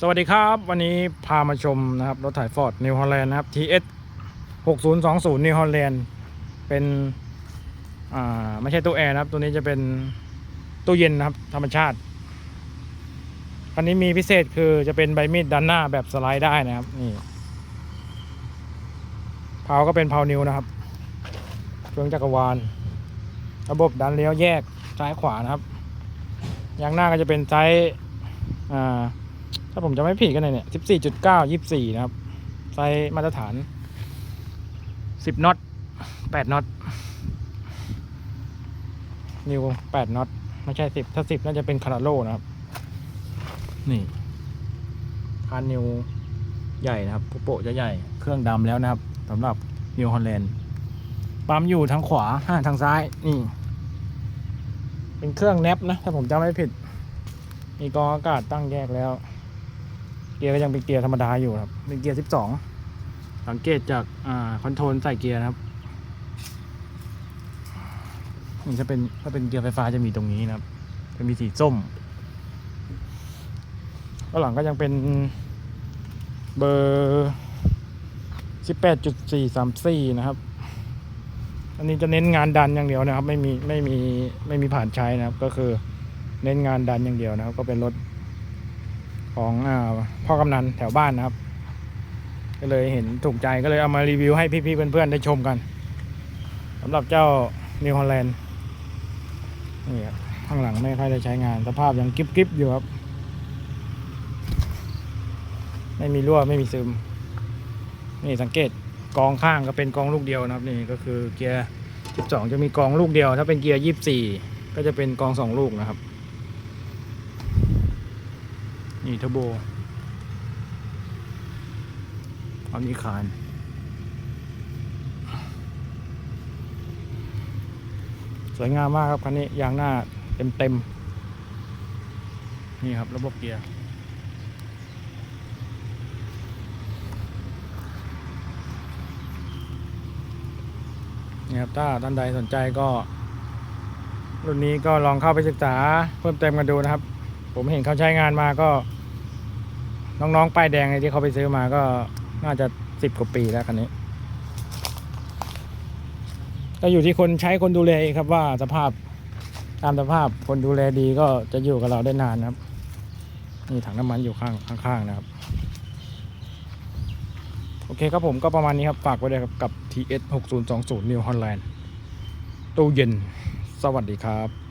สวัสดีครับวันนี้พามาชมนะครับรถถ่ายฟอร์ดนิวฮอลแลนด์นะครับ TS 6020นิวฮอลแลนด์เป็นอ่าไม่ใช่ตู้แอร์นะครับ ตัวนี้จะเป็นตู้เย็นนะครับ ธรรมชาติคันนี้มีพิเศษคือจะเป็นใบมีดด้านหน้าแบบสไลด์ได้นะครับนี่เพาก็เป็นเพานิวนะครับเครื่องจักรวาล ระบบดันเลี้ยวแยกซ้ายขวานะครับยางหน้าก็จะเป็นไซส์อ่า ถ้าผมจะไม่ผิดกันเลยเนี่ยสิบสี่จุดเก้ายี่สี่นะครับ ไซส์มาตรฐานสิบน็อตแปดน็อต นิวแปดน็อต ไม่ใช่สิบถ้าสิบน่าจะเป็นคาราโลนะครับ นี่คานนิวใหญ่นะครับปุโปะจะใหญ่ เครื่องดำแล้วนะครับสำหรับนิวฮอลแลนด์ปั๊มอยู่ทางขวาห้าทางซ้าย นี่ เป็นเครื่องแนบนะ ถ้าผมจำไม่ผิด มีกองอากาศตั้งแยกแล้ว เกียร์ก็ยังเป็นเกียร์ธรรมดาอยู่ครับ เป็นเกียร์ 12 สังเกตจากอ่าคอนโทรลใส่เกียร์นะครับนี่ถ้าเป็นถ้าเป็นเกียร์ไฟฟ้าจะมีตรงนี้นะครับ จะมีสีส้มข้างหลังก็ยังเป็นเบอร์18.434 นะครับ อันนี้จะเน้นงานดันอย่างเดียวนะครับ ไม่มีไม่มีไม่มีผ่านใช้นะครับ ก็คือเน้นงานดันอย่างเดียวนะครับ ก็เป็นรถ ของอพ่อกำนันแถวบ้านนะครับ ก็เลยเห็นถูกใจก็เลยเอามารีวิวให้พี่ๆเพื่อนๆได้ชมกันสำหรับเจ้านิวฮอลแลนด์นี่ครับข้างหลังไม่ค่อยได้ใช้งาน สภาพยังกริบๆอยู่ครับ ไม่มีรั่วไม่มีซึม นี่สังเกตกองข้างก็เป็นกองลูกเดียวนะครับ นี่ก็คือเกียร์ 12 จะมีกองลูกเดียว ถ้าเป็นเกียร์ 24 ก็จะเป็นกองสองลูกนะครับ นี่เทอร์โบพร้อมนี้คานสวยงามมากครับคันนี้ยางหน้าเต็มเต็มๆนี่ครับระบบเกียร์นี่ครับถ้าท่านใดสนใจก็รุ่นนี้ก็ลองเข้าไปศึกษาเพิ่มเติมกันดูนะครับ ผมเห็นเขาใช้งานมาก็ น้องๆ ป้ายแดงที่เขาไปซื้อมาก็น่าจะสิบกว่าปีแล้วคันนี้ก็อยู่ที่คนใช้คนดูแลครับว่าสภาพตามสภาพคนดูแลดีก็จะอยู่กับเราได้นานนะครับนี่ถังน้ำมันอยู่ข้างข้างๆนะครับ โอเคครับผมก็ประมาณนี้ครับ ฝากไว้เลยครับกับ TS 6020 New Holland ตู้เย็น สวัสดีครับ